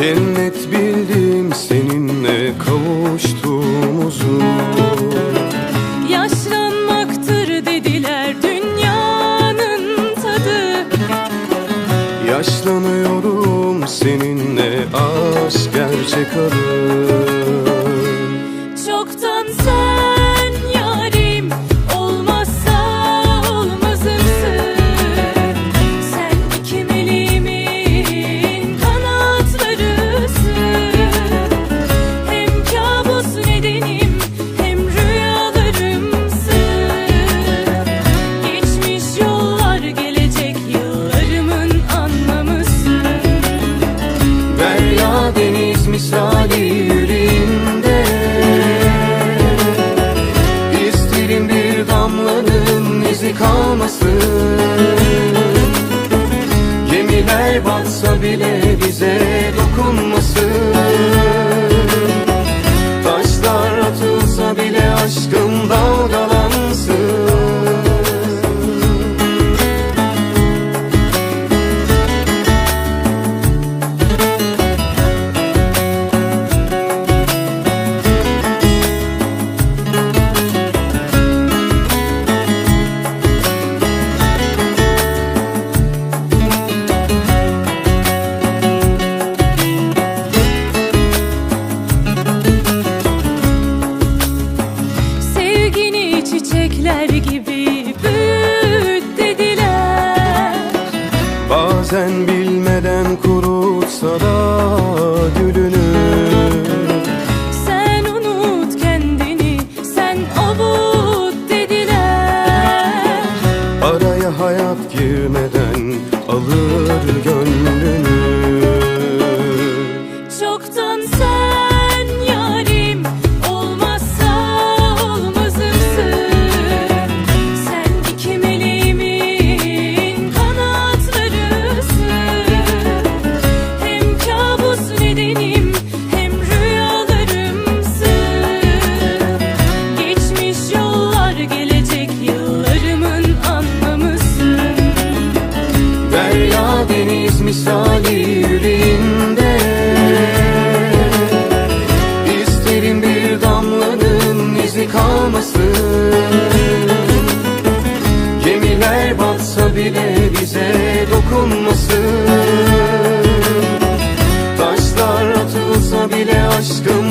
Cennet bildim seninle kavuştuğumuzu. Yaşlanmaktır dediler dünyanın tadı. Yaşlanıyorum seninle aşk gerçek adı. İzi kalmasın. Gemiler batsa bile bize dokunmasın hayat girmeden alır gönlünü deniz misali yüreğimde İsterim bir damlanın izi kalmasın Gemiler batsa bile bize dokunmasın Taşlar atılsa bile aşkım